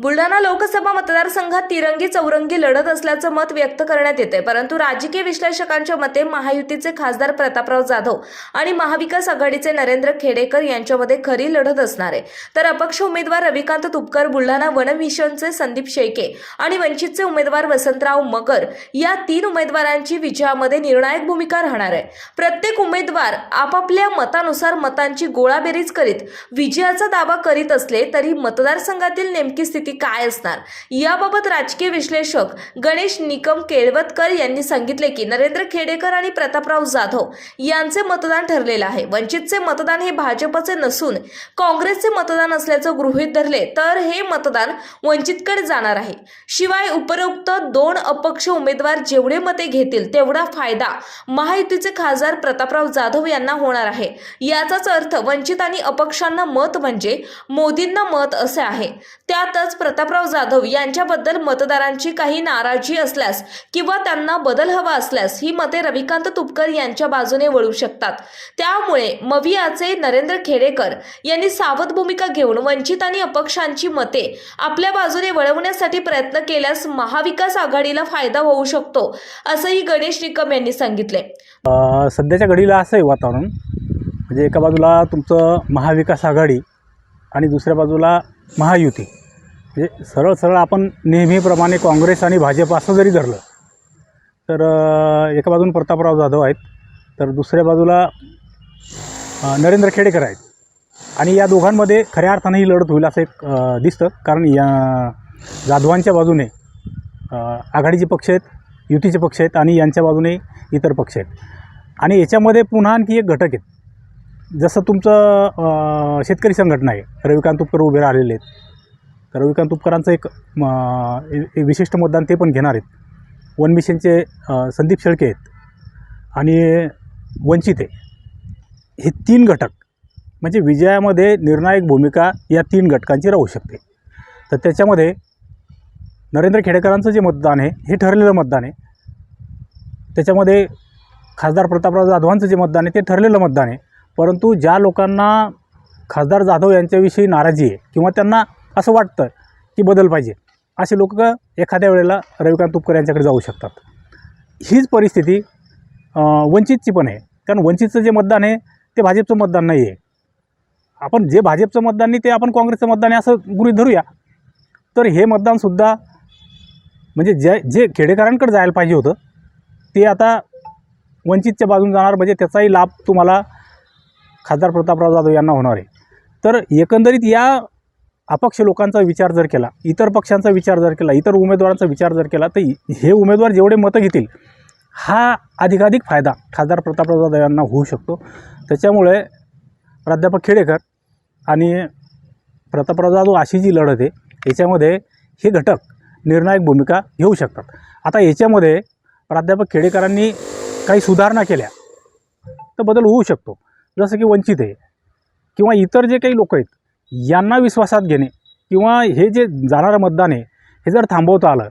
बुलढाणा लोकसभा मतदारसंघात तिरंगी चौरंगी लढत असल्याचं मत व्यक्त करण्यात येते परंतु राजकीय विश्लेषकांच्या मते महायुतीचे खासदार प्रतापराव जाधव आणि महाविकास आघाडीचे नरेंद्र खेडेकर यांच्यामध्ये खरी लढत असणार आहे. तर अपक्ष उमेदवार रविकांत तुपकर बुलढाणा वनमिशनचे संदीप शेळके आणि वंचितचे उमेदवार वसंतराव मगर या तीन उमेदवारांची विजयामध्ये निर्णायक भूमिका राहणार आहे. प्रत्येक उमेदवार आपापल्या मतानुसार मतांची गोळाबेरीज करीत विजयाचा दावा करीत असले तरी मतदारसंघातील नेमकी स्थिती काय असणार? याबाबत राजकीय विश्लेषक गणेश निकम केळवतकर यांनी सांगितले की नरेंद्र खेडेकर आणि प्रतापराव जाधव यांचे मतदान ठरलेलं आहे. वंचितचे मतदान हे भाजपचे नसून काँग्रेसचे मतदान असल्याचं गृहीत धरले तर हे मतदान वंचितकडे जाणार आहे. शिवाय उपरोक्त दोन अपक्ष उमेदवार जेवढे मते घेतील तेवढा फायदा महायुतीचे खासदार प्रतापराव जाधव यांना होणार आहे. याचाच अर्थ वंचित आणि अपक्षांना मत म्हणजे मोदींना मत असे आहे. त्यातच प्रतापराव जाधव यांच्याबद्दल मतदारांची काही नाराजी असल्यास किंवा त्यांना बदल हवा असल्यास ही मते रविकांत तुपकर यांच्या बाजूने वळू शकतात. त्यामुळे मवियाचे नरेंद्र खेडेकर यांनी सावध भूमिका घेऊन वंचित आणि अपक्षांची मते आपल्या बाजूने वळवण्यासाठी प्रयत्न केल्यास महाविकास आघाडीला फायदा होऊ शकतो असंही गणेश निकम यांनी सांगितले. सध्याच्या घडीला असं आहे वातावरण म्हणजे एका बाजूला तुमचं महाविकास आघाडी आणि दुसऱ्या बाजूला महायुती. हे सरळ सरळ आपण नेहमीप्रमाणे काँग्रेस आणि भाजप असं जरी धरलं तर एका बाजून प्रतापराव जाधव आहेत तर दुसऱ्या बाजूला नरेंद्र खेडेकर आहेत. आणि या दोघांमध्ये खऱ्या अर्थानं ही लढत होईल असं एक दिसतं. कारण या जाधवांच्या बाजूने आघाडीचे पक्ष आहेत युतीचे पक्ष आहेत आणि यांच्या बाजूने इतर पक्ष आहेत. आणि याच्यामध्ये पुन्हा आणखी एक घटक आहेत. जसं तुमचं शेतकरी संघटना आहे. रविकांत तुपकर उभे राहिलेले आहेत. तर रविकांत तुपकरांचं एक म, ए- विशिष्ट मतदान ते पण घेणार आहेत. वन मिशनचे संदीप शेळके आहेत. आणि वंचित आहे. हे तीन घटक म्हणजे विजयामध्ये निर्णायक भूमिका या तीन घटकांची राहू शकते. तर त्याच्यामध्ये नरेंद्र खेडेकरांचं जे मतदान आहे हे ठरलेलं मतदान आहे. त्याच्यामध्ये खासदार प्रतापराव जाधवांचं जे मतदान आहे ते ठरलेलं मतदान आहे. परंतु ज्या लोकांना खासदार जाधव यांच्याविषयी नाराजी आहे किंवा त्यांना असं वाटतं की बदल पाहिजे. असे लोक एखाद्या वेळेला रविकांत तुपकर यांच्याकडे जाऊ शकतात. हीच परिस्थिती वंचितची पण आहे. कारण वंचितचं जे मतदान आहे ते भाजपचं मतदान नाही आहे. आपण जे भाजपचं मतदान नाही ते आपण काँग्रेसचं मतदान आहे असं गृहीत धरूया. तर हे मतदानसुद्धा म्हणजे जे जे खेडेकरांकडे जायला पाहिजे होतं ते आता वंचितच्या बाजून जाणार. म्हणजे त्याचाही लाभ तुम्हाला खासदार प्रतापराव जाधव यांना होणार आहे. तर एकंदरीत या अपक्ष लोकांचा विचार जर केला इतर पक्षांचा विचार जर केला इतर उमेदवारांचा विचार जर केला तर हे उमेदवार जेवढे मतं घेतील हा अधिकाधिक फायदा खासदार प्रतापराव जाधव यांना होऊ शकतो. त्याच्यामुळे प्राध्यापक खेडेकर आणि प्रतापराव जाधव अशी जी लढत आहे याच्यामध्ये हे घटक निर्णायक भूमिका घेऊ शकतात. आता याच्यामध्ये प्राध्यापक खेडेकरांनी काही सुधारणा केल्या तर बदल होऊ शकतो. जसं की वंचित आहे किंवा इतर जे काही लोक आहेत यांना विश्वासात घेणे किंवा हे जे जाणारं मतदान आहे हे जर थांबवता आलं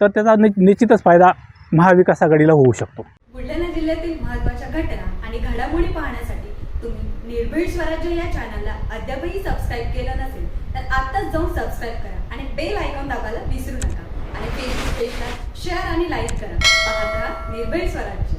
तर त्याचा नि निश्चितच फायदा महाविकास आघाडीला होऊ शकतो. बुलढाणा जिल्ह्यातील महत्त्वाच्या घटना आणि घडामोडी पाहण्यासाठी तुम्ही निर्भीड स्वराज्य या चॅनलला अद्यापही सबस्क्राईब केलं नसेल तर आत्ताच जाऊन सबस्क्राईब करा आणि बेल आयकॉन दाबायला विसरू नका. आणि फेसबुक पेजला शेअर आणि लाईक करा. पाहत राहा निर्भीड स्वराज्य.